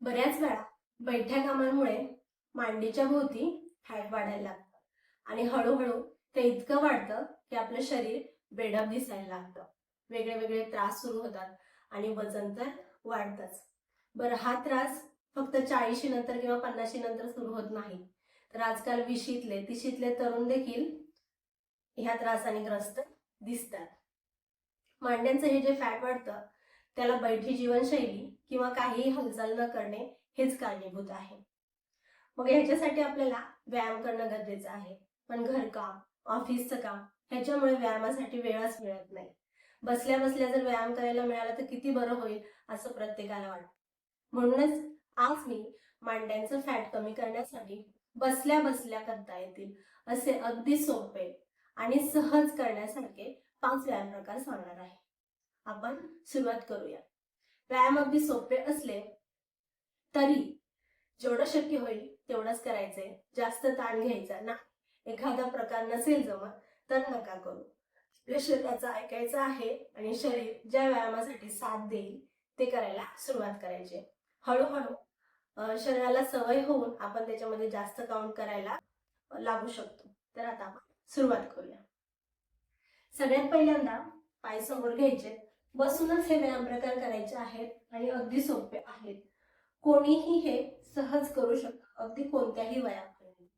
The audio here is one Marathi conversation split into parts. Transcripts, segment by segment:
बऱ्याच वेळा बैठ्या कामांमुळे मांडीच्या भोवती फॅट वाढायला लागतं. आणि हळूहळू ते इतकं वाढतं की आपलं शरीर बेडप दिसायला लागतं. वेगळे वेगळे त्रास सुरू होतात आणि वजन तर वाढतच. बरं हा त्रास फक्त चाळीशी नंतर किंवा पन्नाशी नंतर सुरू होत नाही. तर आजकाल विशीतले तिशीतले तरुण देखील ह्या त्रासाने ग्रस्त दिसतात. मांड्यांचं हे जे फॅट वाढतं त्याला बैठी जीवनशैली किंवा काहीही हालचाल न करणे हेच कारणीभूत आहे. मग ह्याच्यासाठी आपल्याला व्यायाम करणं गरजेचं आहे. पण घरकाम ऑफिसचं काम ह्याच्यामुळे व्यायामासाठी वेळच मिळत नाही. बसल्या बसल्या जर व्यायाम करायला मिळाला तर किती बरं होईल असं प्रत्येकाला वाटतं. म्हणूनच आज मी मांड्यांचं फॅट कमी करण्यासाठी बसल्या बसल्या करता येतील असे अगदी सोपे आणि सहज करण्यासारखे पाच व्यायाम प्रकार सांगणार आहे. आपण सुरुवात करूया. व्यायाम अगदी सोपे असले तरी जेवढं शक्य होईल तेवढंच करायचंय. जास्त ताण घ्यायचा ना एखादा प्रकार नसेल जमा तर नका करू. आपल्या शरीराचं ऐकायचं आहे आणि शरीर ज्या व्यायामासाठी साथ देईल ते करायला सुरुवात करायची हळूहळू शरीराला सवय होऊन आपण त्याच्यामध्ये जास्त काउंट करायला लागू शकतो. तर आता आपण सुरुवात करूया. सगळ्यात पहिल्यांदा पाय समोर घ्यायचे. बसूनच हे व्यायाम प्रकार करायचे आहेत आणि अगदी सोपे आहेत. कोणीही हे सहज करू शकतं अगदी कोणत्याही वयापर्यंत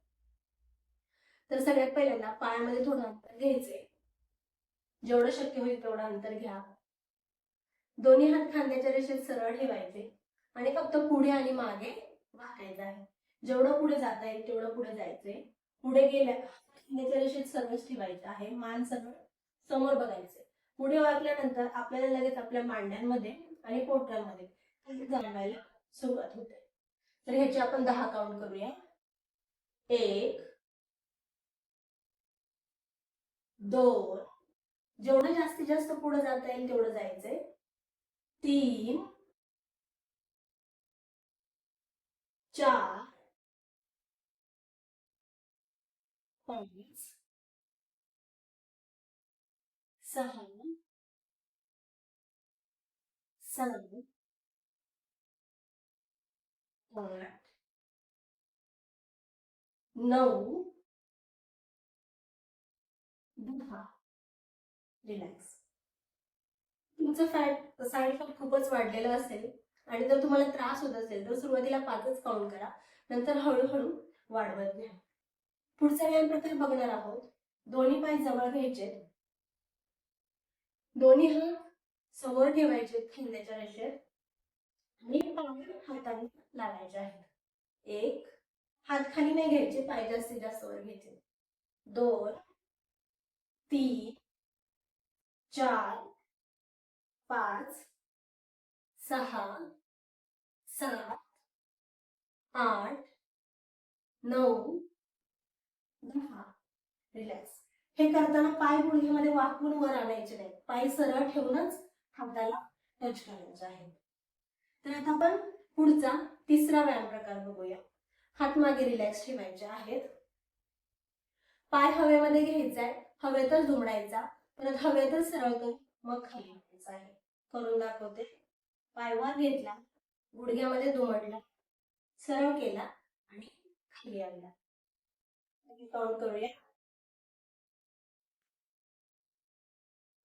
तर सगळ्यात पहिल्यांदा पायामध्ये थोडं अंतर घ्यायचे जेवढं शक्य होईल तेवढं अंतर घ्या. दोन्ही हात खांद्याच्या रेषेत सरळ ठेवायचे आणि फक्त पुढे आणि मागे वाकायचं आहे. जेवढं पुढे जाता येईल तेवढं पुढे जायचंय. पुढे गेल्या खांद्याच्या रेषेत सरळच ठेवायचं आहे. मान सरळ समोर बघायचे पुढे वाकल्यानंतर आपल्याला लगेच आपल्या मांड्यांमध्ये आणि पोटांमध्ये जाणवायला सुरुवात होते. तर ह्याचे आपण दहा काउंट करूया. एक दोन जेवढं जास्तीत जास्त पुढे जाता येईल तेवढं जायचंय. तीन चार पाच सहा सात आठ नऊ दहा रिलॅक्स तुमचं फॅट साईड इफेक्ट खूपच वाढलेलं असेल आणि जर तुम्हाला त्रास होत असेल तर सुरुवातीला पाचच काउंट करा. नंतर हळूहळू वाढवत घ्या. पुढचा व्यायाम प्रकार बघणार आहोत. दोन्ही पाय जवळ घ्यायचे दोन्ही हात समोर ठेवायचे खांद्याच्या रेषेत. आणि पाय हाताने लावायचे आहेत. एक हात खाली नाही घ्यायचे पाय जास्तीत जास्त वर घ्यायचे. दोन तीन चार पाच सहा सात आठ नऊ दहा. रिलॅक्स. हे करताना पाय गुडघ्यामध्ये वाकून वर आणायचे नाही पाय सरळ ठेवूनच हाताला टच करायचे आहे तर आता आपण पुढचा तिसरा व्यायाम प्रकार बघूया. हात मागे रिलॅक्स ठेवायचे आहेत. पाय हवेमध्ये घ्यायचा आहे हवेतच दुमडायचा. परत हवेतच सरळ करून मग खाली आणायचा आहे. करून दाखवते. पाय वर घेतला. गुडघ्यामध्ये दुमडला. सरळ केला आणि खाली आणला. काउंट करूया.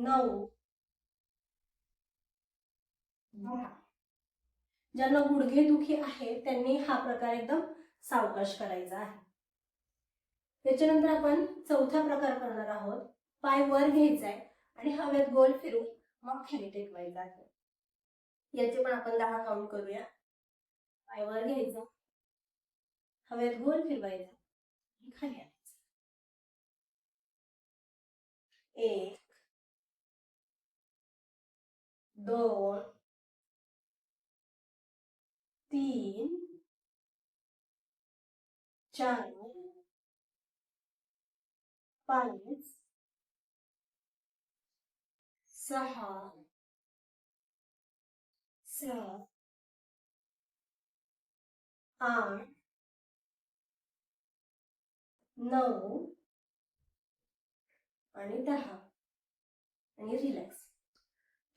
नऊ. ज्यांना गुडघे दुखी आहे त्यांनी हा प्रकार एकदम सावकाश करायचा आहे. त्याच्यानंतर आपण चौथा प्रकार करणार आहोत. पाय वर घ्यायचा आहे आणि हवेत गोल फिरून मग खाली टेकवायचा आहे. याचे पण आपण दहा काउंट करूया. पाय वर घ्यायचा. हवेत गोल फिरवायचा. खाली आणायचा. एक दोन तीन चार पाच सहा सात आठ नऊ आणि दहा. आणि रिलॅक्स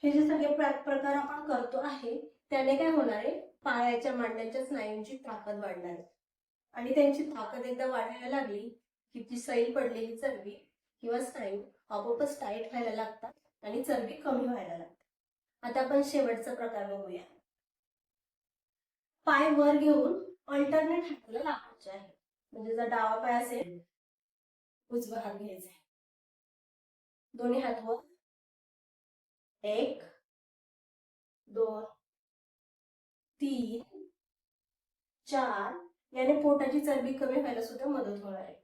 हे जे सगळे प्रकार आपण करतो आहे त्याने काय होणार आहे? पायाच्या मांड्याच्या स्नायूंची ताकद वाढणार आहे. आणि त्यांची ताकद एकदा वाढायला लागली की ती सैल पडलेली चरबी किंवा स्नायू आपोआपच टाईट व्हायला लागतात आणि चरबी कमी व्हायला लागते आता आपण शेवटचा प्रकार बघूया. पाय वर घेऊन अल्टरनेट हाताला लावायचे आहे. म्हणजे जर डावा पाय असेल उजवा हात घ्यायचा आहे. दोन्ही हात वर एक दोन तीन चार. याने पोटाची चरबी कमी व्हायला सुद्धा मदत होणार आहे.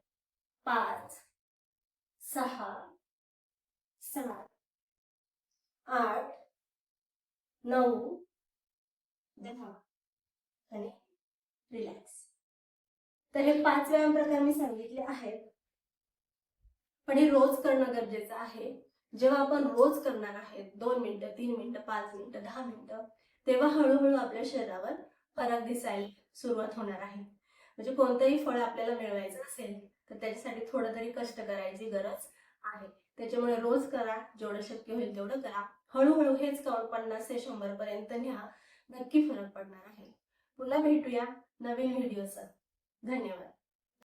पाच सहा सात आठ नऊ दहा. आणि रिलॅक्स. तर हे पाच व्यायाम प्रकार मी सांगितले आहेत. पण हे रोज करणं गरजेचं आहे. जेव्हा आपण रोज करणार आहेत दोन मिनिटं तीन मिनिटं पाच मिनिटं दहा मिनिटं तेव्हा हळूहळू आपल्या शरीरावर फरक दिसायला सुरुवात होणार आहे. म्हणजे कोणतंही फळ आपल्याला मिळवायचं असेल तर त्याच्यासाठी थोडं तरी कष्ट करायची गरज आहे. त्याच्यामुळे रोज करा जेवढं शक्य होईल तेवढं करा. हळूहळू हेच करून पन्नास ते शंभर पर्यंत न्या नक्की फरक पडणार आहे. पुन्हा भेटूया नवीन व्हिडिओसह धन्यवाद.